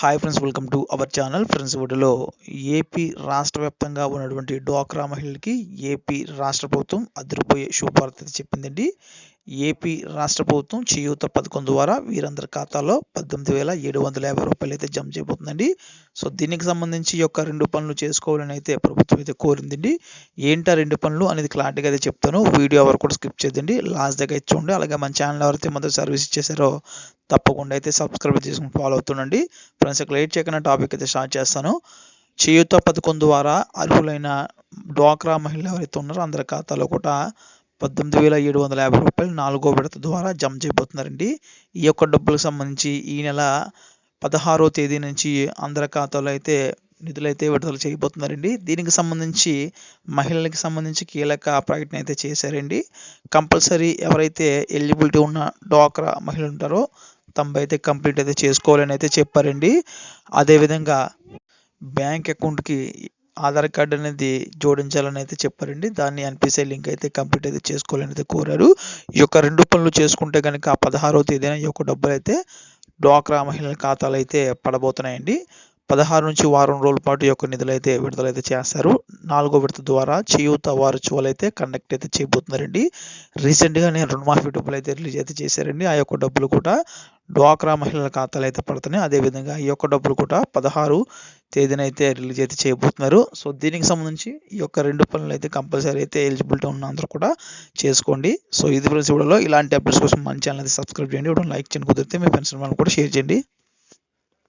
Hi friends welcome to our channel friends వీడియోలో AP రాష్ట్ర వ్యాప్తంగా ఉన్నటువంటి డ్వాక్రా మహిళలకి ఏపీ రాష్ట్ర ప్రభుత్వం అదిరిపోయే శుభవార్త చెప్పిందండి. ఏపీ రాష్ట్ర ప్రభుత్వం చేయూత పథకం ద్వారా వీరందరి ఖాతాలో పద్దెనిమిది వేల ఏడు వందల యాభై రూపాయలు అయితే జమ చేయబోతుందండి. సో దీనికి సంబంధించి యొక్క రెండు పనులు చేసుకోవాలని అయితే ప్రభుత్వం అయితే కోరిందండి. ఏంటా రెండు పనులు అనేది క్లారిటీగా అయితే చెప్తాను. వీడియో ఎవరు కూడా స్కిప్ చేద్దండి లాస్ట్ దగ్గర అయితే చూడండి. అలాగే మన ఛానల్ ఎవరైతే మొదటి సర్వీస్ ఇచ్చేసారో తప్పకుండా అయితే సబ్స్క్రైబ్ చేసుకుని ఫాలో అవుతుండండి. ఫ్రెండ్స్ ఇక్కడ లేట్ చేయకుండా టాపిక్ అయితే స్టార్ట్ చేస్తాను. చేయూత పథకం ద్వారా అర్హులైన డ్వాక్రా మహిళలు ఎవరైతే ఉన్నారో అందరి ఖాతాలో కూడా పద్దెనిమిది వేల ఏడు వందల యాభై రూపాయలు నాలుగో విడత ద్వారా జమ చేయబోతున్నారండి. ఈ యొక్క డబ్బులకు సంబంధించి ఈ నెల పదహారో తేదీ నుంచి అందరి ఖాతాలో అయితే నిధులైతే విడుదల చేయబోతున్నారండి. దీనికి సంబంధించి మహిళలకు సంబంధించి కీలక ప్రకటన అయితే చేశారండి. కంపల్సరీ ఎవరైతే ఎలిజిబిలిటీ ఉన్న డ్వాక్రా మహిళలు ఉంటారో తమ అయితే కంప్లీట్ అయితే చేసుకోవాలని అయితే చెప్పారండి. అదేవిధంగా బ్యాంక్ అకౌంట్కి ఆధార్ కార్డు అనేది జోడించాలని అయితే చెప్పారండి. దాన్ని ఎన్పిసిఐ లింక్ అయితే కంప్లీట్ అయితే చేసుకోవాలని అయితే కోరారు. ఈ యొక్క రెండు పనులు చేసుకుంటే కనుక పదహారవ తేదీన ఈ యొక్క డబ్బులు అయితే డ్వాక్రా మహిళల ఖాతాలు అయితే పడబోతున్నాయండి. పదహారు నుంచి వారం రోజుల పాటు ఈ యొక్క నిధులు అయితే విడుదలైతే చేస్తారు. నాలుగో విడత ద్వారా చేయూత వారోత్సవాలు అయితే కండక్ట్ అయితే చేయబోతున్నారండి. రీసెంట్గా నేను రుణమాఫీ డబ్బులు అయితే రిలీజ్ అయితే చేశారండి. ఆ యొక్క డబ్బులు కూడా డ్వాక్రా మహిళల ఖాతాలు అయితే పడుతున్నాయి. అదేవిధంగా ఈ యొక్క డబ్బులు కూడా పదహారు తేదీన అయితే రిలీజ్ అయితే చేయబోతున్నారు. సో దీనికి సంబంధించి ఈ యొక్క రెండు పనులు అయితే కంపల్సరీ అయితే ఎలిజిబిలిటీ ఉన్న అందరూ కూడా చేసుకోండి. సో ఇది ఫ్రెండ్స్ వీడియోలో. ఇలాంటి అప్డేట్స్ కోసం మన ఛానల్ అయితే సబ్స్క్రైబ్ చేయండి. ఇప్పుడు లైక్ చేయండి. కుదిరితే మీ ఫ్రెండ్స్ కూడా షేర్ చేయండి.